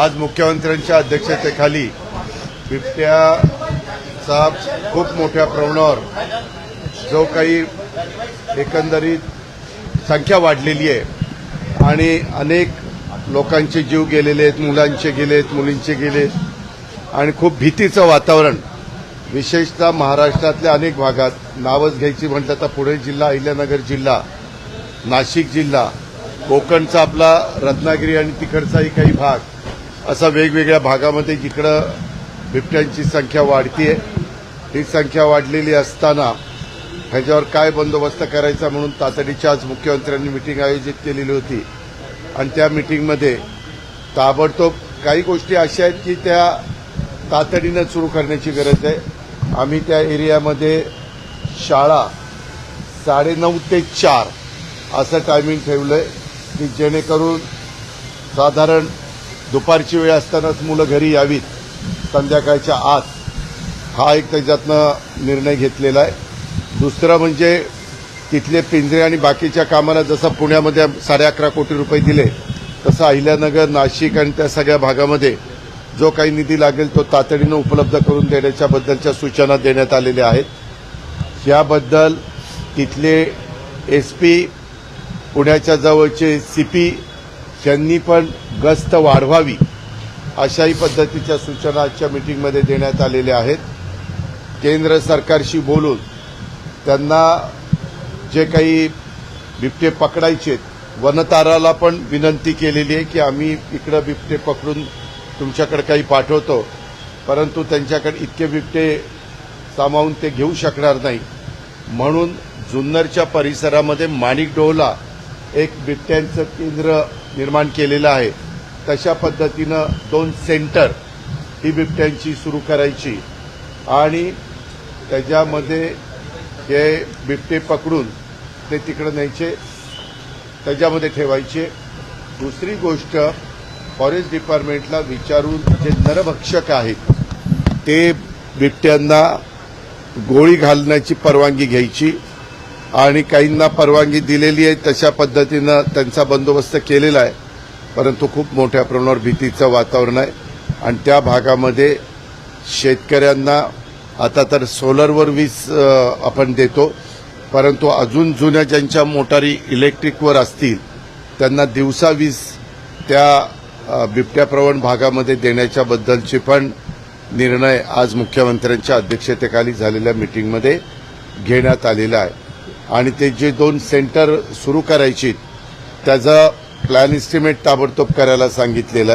आज मुख्यमंत्र्यांच्या अध्यक्षतेखाली बिबट्याचा खूप मोठ्या प्रमाणावर जो काही एकंदरीत संख्या वाढलेली आहे आणि अनेक लोकांचे जीव गेलेले आहेत मुलांचे गेले आहेत मुलींचे गेले आहेत. आणि खूप भीतीचं वातावरण विशेषतः महाराष्ट्रातल्या अनेक भागात. नावच घ्यायची म्हटलं तर पुणे जिल्हा अहिल्यानगर जिल्हा नाशिक जिल्हा कोकणचा आपला रत्नागिरी आणि तिकडचाही काही भाग. असा वेगवेगळ्या भागामध्ये जिकडं बिबट्यांची संख्या वाढतीये ही संख्या वाढलेली असताना ह्याच्यावर काय बंदोबस्त करायचा म्हणून तातडीची आज मुख्यमंत्र्यांनी मिटिंग आयोजित केलेली होती. आणि त्या मिटिंगमध्ये ताबडतोब काही गोष्टी अशा आहेत की त्या तातडीनं सुरू करण्याची गरज आहे. आम्ही त्या एरियामध्ये शाळा साडेनऊ ते चार असं टायमिंग ठेवलं आहे की जेणेकरून साधारण दुपारची वेळ असतानाच मुलं घरी यावीत. संध्याकाळच्या आत हा एक त्याच्यातनं निर्णय घेतलेला आहे. दुसरं म्हणजे तिथले पिंजरे आणि बाकीच्या कामाला जसं पुण्यामध्ये साडे अकरा कोटी रुपये दिले तसं अहिल्यानगर नाशिक आणि त्या सगळ्या भागामध्ये जो काही निधी लागेल तो तातडीनं उपलब्ध करून देण्याच्याबद्दलच्या सूचना देण्यात आलेल्या आहेत. याबद्दल तिथले एस पी पुण्याच्या जवळचे सी पी त्यांनी पण गस्त वाढवावी अशाही पद्धतीच्या सूचना आजच्या मिटिंगमध्ये देण्यात आलेल्या आहेत. केंद्र सरकारशी बोलून त्यांना जे काही बिबटे पकडायचे वनताराला पण विनंती केलेली आहे की आम्ही इकडं बिबटे पकडून तुमच्याकडे काही पाठवतो. परंतु त्यांच्याकडे इतके बिबटे सामावून ते घेऊ शकणार नाही. म्हणून जुन्नरच्या परिसरामध्ये माणिकडोहला एक बिबट्यांचं केंद्र निर्माण केलेलं आहे. तशा पद्धतीनं दोन सेंटर ही बिबट्यांची सुरू करायची. आणि त्याच्यामध्ये हे बिबटे पकडून ते तिकडं न्यायचे त्याच्यामध्ये ठेवायचे. दुसरी गोष्ट फॉरेस्ट डिपार्टमेंटला विचारून जे नरभक्षक आहेत ते बिबट्यांना गोळी घालण्याची परवानगी घ्यायची. आणि काहींना परवानगी दिलेली आहे तशा पद्धतीनं त्यांचा बंदोबस्त केलेला आहे. परंतु खूप मोठ्या प्रमाणावर भीतीचं वातावरण आहे. आणि त्या भागामध्ये शेतकऱ्यांना आता तर सोलरवर वीज आपण देतो. परंतु अजून जुन्या ज्यांच्या मोटारी इलेक्ट्रिकवर असतील त्यांना दिवसा वीज त्या बिबट्याप्रवण भागामध्ये देण्याच्याबद्दलचे पण निर्णय आज मुख्यमंत्र्यांच्या अध्यक्षतेखाली झालेल्या मिटिंगमध्ये घेण्यात आलेला आहे. आणि ते जे दोन सेंटर सुरू करायची त्याचा प्लॅन इस्टिमेट ताबडतोब करायला सांगितलेलं